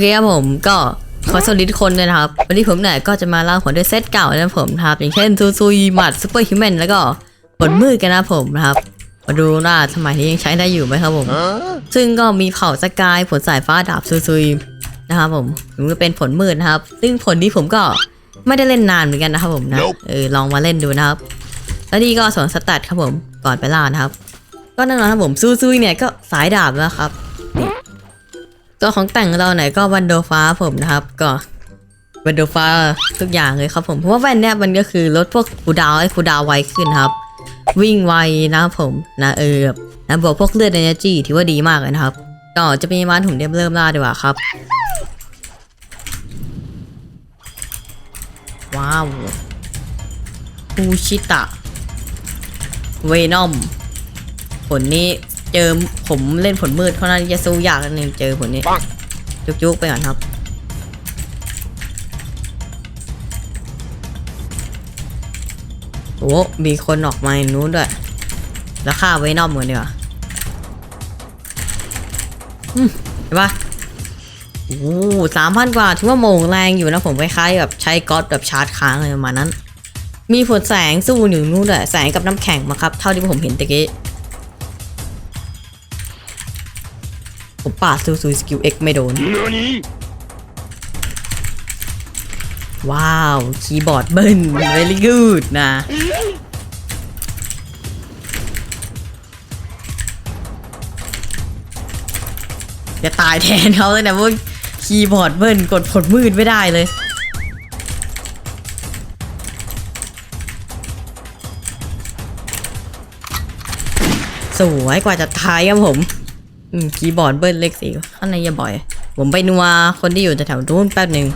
เคครับผมก็ขอสวัสดีทุกคนเลยนะครับ วันนี้ผมเนี่ยก็จะมาเล่าผลด้วยเซตเก่านะครับผมนะครับอย่างเช่นซูซูยหมัดซูเปอร์ฮิวแมนแล้วก็ผลมืดกันนะครับผมนะครับ มาดูว่าสมัยนี้ยังใช้ได้อยู่ไหมครับผม ซึ่งก็มีเผ่าสกายผลสายฟ้าดาบซูซุยนะครับผมถึงจะเป็นผลมืดนะครับ ซึ่งผลนี้ผมก็ไม่ได้เล่นนานเหมือนกันนะครับผมนะ Nope เออลองมาเล่นดูนะครับแล้วนี่ก็ส่วนสแตทครับผมก่อนไปล่านะครับ ก็แน่นอนครับผมซูซุยเนี่ยก็สายดาบแล้วครับนี่ ตัวของแต่งเราไหนก็วันโดฟ้าผมนะครับ ก็วันโดฟ้าทุกอย่างเลยครับผมเพราะว่าแว่นเนี่ยมันก็คือลดพวกคูดาวให้คูดาวไวขึ้นครับ วิ่งไวนะครับผมนะเออบบนะบวกพวกเลือด energy ถือว่าดีมากเลยนะครับก็จะมีมันถุงเรียบเริ่มล่าดีกว่าครับ ว้าวคูชิตะเวนอมผลนี้ เจอผมเล่นผลมืดเขาน่าจะสู้ยากนิดนึงเจอผลนี้ปังจุกๆไปก่อนครับโอ้มีคนออกมาอย่างนู้นด้วย แล้วฆ่าไว้นอกเหมือนเดียวาอืมเห็นปะโอ้สามพันกว่าถือว่าโมงแรงอยู่นะผมคล้ายๆแบบใช้ก๊อตแบบชาร์จค้างอะไรประมาณนั้น มีผลแสงสู้หนึ่งนู้นด้วยแสงกับน้ำแข็งมาครับ เท่าที่ผมเห็นตะกี้ ผมปาดซูซูสกิลเอ็กไม่โดน何ว้าว คีย์บอร์ดเบิ้ล very good นะ จะตายแทนเขาเลยนะพวกคีย์บอร์ดเบิ้ลกดผลมืดไม่ได้เลยสวยกว่าจะทายครับผมอืม คีย์บอร์ดเบิ้ลเลขสี่ข้างในอย่าบ่อย ผมไปนัวคนที่อยู่แถวนู้นแป๊บหนึ่ง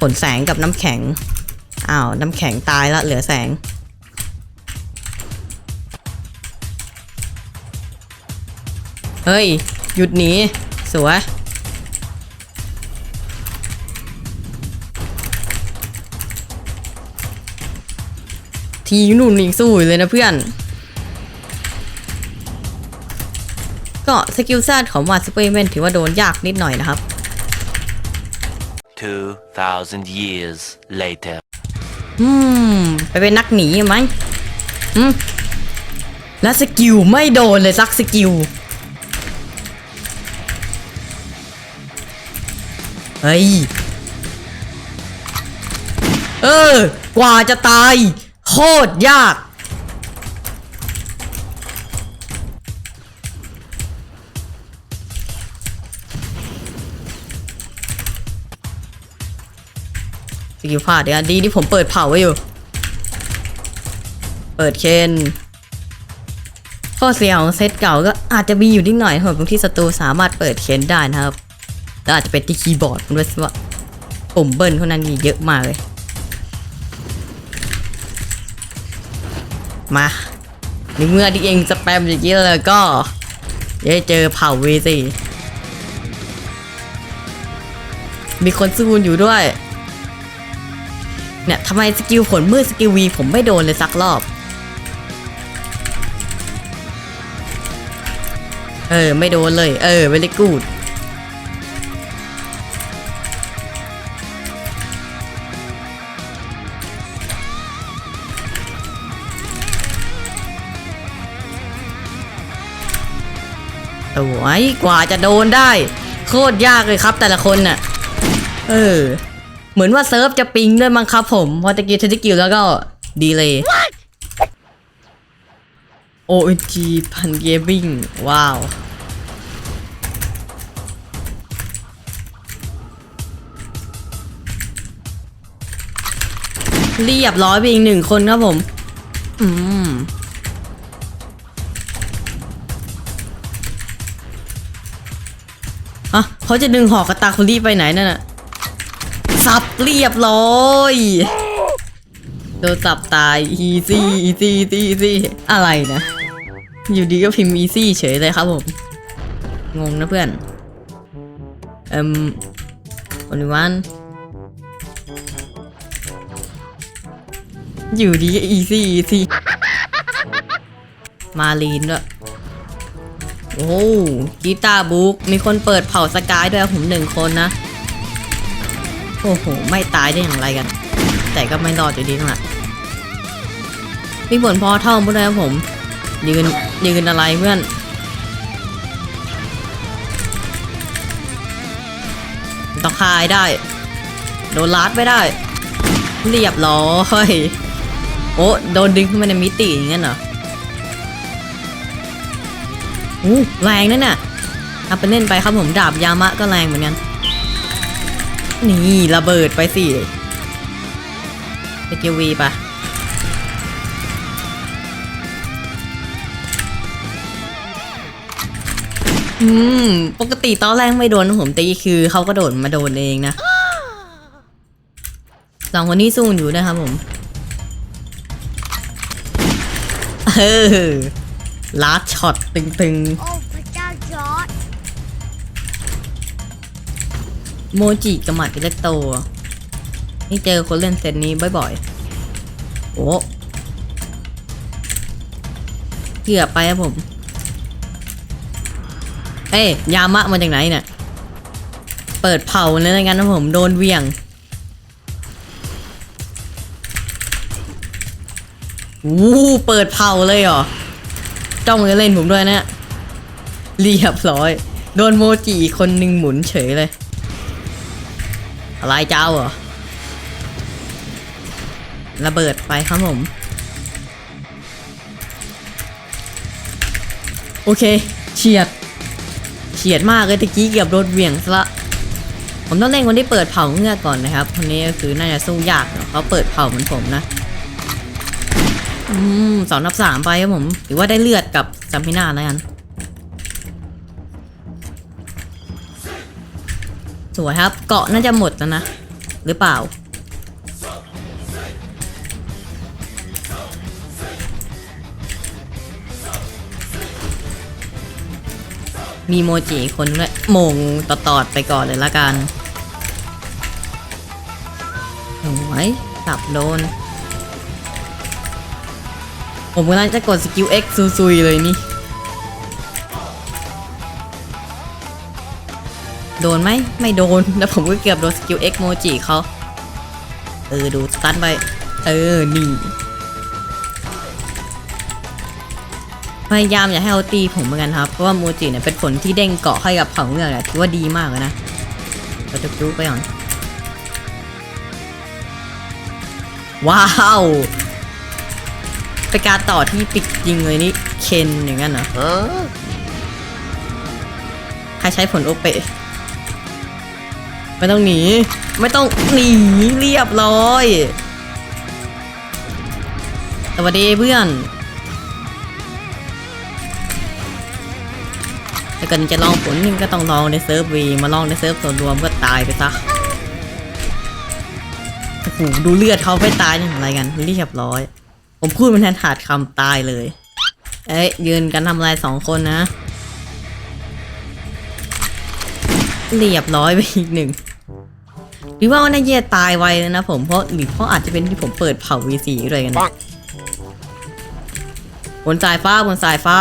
ผลแสงกับน้ำแข็ง อ้าว น้ำแข็งตายละเหลือแสง เฮ้ย หยุดหนีสวยทีนุ่นอีกสู้เลยนะเพื่อน ก็สกิลแซดของวาดซูเปอร์แมนถือว่าโดนยากนิดหน่อยนะครับ 2,000 years later. อืม ไปเป็นนักหนีไหมอืม แล้วสกิลไม่โดนเลยสักสกิล เฮ้ย เออ กว่าจะตาย โคตรยาก กิลพลาดเดี๋ยวดีที่ผมเปิดเผาไว้อยู่ เปิดเคนข้อเสียของเซตเก่าก็อาจจะมีอยู่นิดหน่อยครับบางที่ศัตรูสามารถเปิดเคนได้นะครับแล้วอาจจะเป็นที่คีย์บอร์ดด้วยว่าปุ่มเบิ้ลเขานั้นมีเยอะมากเลย มาในเมื่อที่เองสแปมอย่างนี้แล้วก็เดี๋ยวเจอเผ่าเวสิมีคนสู้อยู่ด้วย เนี่ยทำไมสกิลผลมืดสกิลวีผมไม่โดนเลยสักรอบ เออ ไม่โดนเลย เออ very good สวยกว่าจะโดนได้ โคตรยากเลยครับแต่ละคนน่ะ เออ เหมือนว่าเซิร์ฟจะปิงด้วยมั้งครับผมเพอตะกี้เทสกิลแล้วก็ดีเลย ONG พันเกมบิ้งว้าว เรียบร้อยไปอีกหนึ่งคนครับผม อืมอะเขาจะดึงหอกกระตาคุรี่ไปไหนนั่นน่ะ สับเรียบร้อยโดนสับตาย easy easy easy อะไรนะ อยู่ดีก็พิมพ์ easy เฉยเลยครับผม งงนะเพื่อนเอ่มวันวันอยู่ดีก็ easy easy มาลีนด้วยโอ้กีตาร์บุ๊กมีคนเปิดเผาสกายด้วยผมหนึ่งคนนะ อ้โห ไม่ตายได้อย่างไรกัน แต่ก็ไม่รอดอยู่ดีนั่นแหละมีผลพอเท่าพุด้วยครับผม ยืนยืนอะไรเพื่อนต้องคายได้ โดนลัดไม่ได้ เรียบร้อยโอ้โดนดึงขึ้นมาในมิติอย่างนั้นเหรออู้แรงนั่นน่ะทำเป็นเล่นไปครับผมดาบยามะก็แรงเหมือนกัน นี่ระเบิดไปสิไปเกวีปะอืม ปกติตอนแรกไม่โดนผมตีคือเขาก็โดดมาโดนเองนะสองคนนี้สู้อยู่นะครับผมเออลาดช็อตตึงโโมจิกับหมัดอิเล็กโตนี่เจอคนเล่นเซตนี้บ่อยๆ โอ้เกือบไปครับผม เอ้ยยามะมาจากไหนเนี่ย เปิดเผาเลยนะงั้นนะผมโดนเวียงอู้เปิดเผาเลยเหรอ จ้องจะเล่นผมด้วยนะ เรียบร้อย โดนโมจิคนหนึ่งหมุนเฉยเลย อะไรเจ้าเหรอ ระเบิดไปครับผม โอเคเฉียดเฉียดมากเลยตะกี้เกือบโดนเหวี่ยงซะละ ผมต้องเล่นคนที่เปิดเผาเงือกก่อนนะครับ คนนี้ก็คือน่าจะสู้ยากเนอะเขาเปิดเผาเหมือนผมนะ อืมสองนับสามไปครับผมถือว่าได้เลือดกับซัมพินาแล้วกัน สวยครับ เกาะน่าจะหมดแล้วนะ หรือเปล่า มีโมจิคนด้วยมงตอดอดๆไปก่อนเลยละกันสวยสับโดน ผมกำลังจะกดสกิล X ซุยๆเลยนี่ ดนไหมไม่โดน แล้วผมก็เกือบโดนสกิล X โมจิเขาเออ ดูสตันไป เออ นี่ พยายามอย่าให้เขาตีผมเหมือนกันครับ เพราะว่าโมจิเนี่ยเป็นผลที่เด้งเกาะให้กับเผ่าเงือกอะถือว่าดีมากเลยนะเราจะจุ๊ไปก่อน ว้าวเป็นการต่อที่ปิดยิงเลยนี่เคนอย่างนั้นเหรอใครใช้ผลโอเปะ ไม่ต้องหนี ไม่ต้องหนีเรียบร้อย สวัสดีเพื่อนถ้าเกิดจะลองผลนึงก็ต้องลองในเซิร์ฟวีมาลองในเซิร์ฟส่วนรวมก็ตายไปซะโอ้โหดูเลือดเขาไม่ตายนี่อะไรกันเรียบร้อย ผมพูดมันแทนขาดคำตายเลย เอ้ยยืนกันทำอะไรสองคนนะ เรียบร้อยไปอีกหนึ่งหรือว่าน่าเย่ตายไวเลยนะผมเพราะหรือเพราะอาจจะเป็นที่ผมเปิดเผา V4 เลยกันนะบนสายฟ้าบนสายฟ้า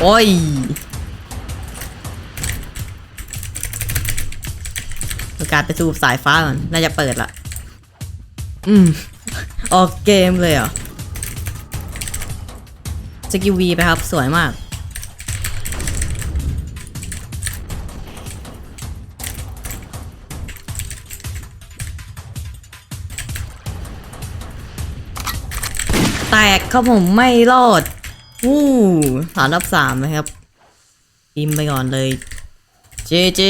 โอ้ยประกาศไปสู่สายฟ้าก่อนน่าจะเปิดละอืม ออกเกมเลยเหรอสกิลวีไปครับ สวยมาก แตกครับผมไม่รอดวู้สามรับสามนะครับพิมพ์ไปก่อนเลยเจเจ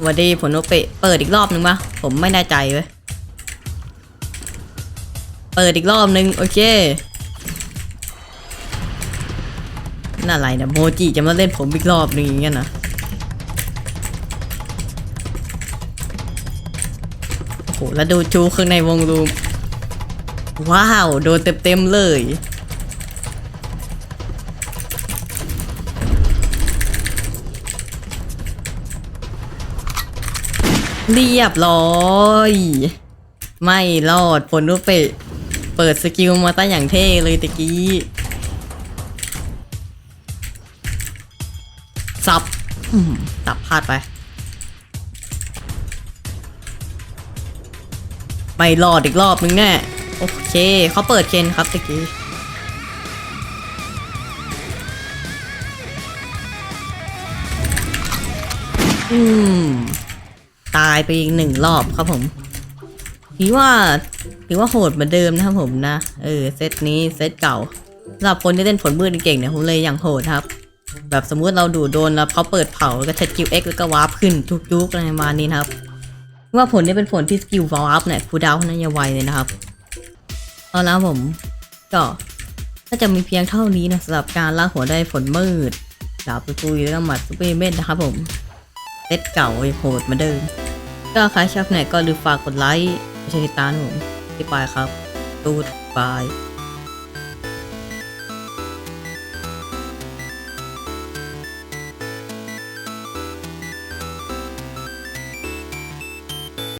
หวันดีผลโอเปะเปิดอีกรอบนึงปะผมไม่แน่ใจเว้ยเปิดอีกรอบนึง โอเคนั่นอะไรนะโมจิจะมาเล่นผมอีกรอบนึงอย่างเงี้ยนะ แล้วดูจูข้างในวงรูมว้าว โดนเต็มๆเลย เรียบร้อย ไม่รอดผลรูปเปเปิดสกิลมาตั้งอย่างเท่เลยตะกี้ สับสับพลาดไป ไม่รอดอีกรอบนึงแน่โอเคเขาเปิดเคนครับตะกี้อืมตายไปอีกหนึ่งรอบครับผมถือว่าถือว่าโหดเหมือนเดิมนะครับผมนะ เออเซตนี้เซตเก่าสำหรับคนที่เล่นผลมืดเก่งเนี่ยผมเลยอย่างโหดครับ แบบสมมุติเราดูโดนแล้วเขาเปิดเผาแล้วก็ใช้สกิล X แล้วก็วาร์ปขึ้นทุกยุกอะไรประมาณนี้ครับ ว่าผลนี้เป็นผลที่สกิลวาร์ปเนี่ยคูดาวนั้นจะไวเลยนะครับเอาล้วผมก็ถ้าจะมีเพียงเท่านี้นะสำหรับการล่าหัวได้ผลมืดดาบปุยแล้วก็หมัดซุปเปอร์เมนนะครับผมเซตเก่าโหดเหมือนเดิม ก็ใครชอบไหนก็ลืมฝากกดไลค์กดแชร์ติดตามผมที่ปลายครับตูดบาย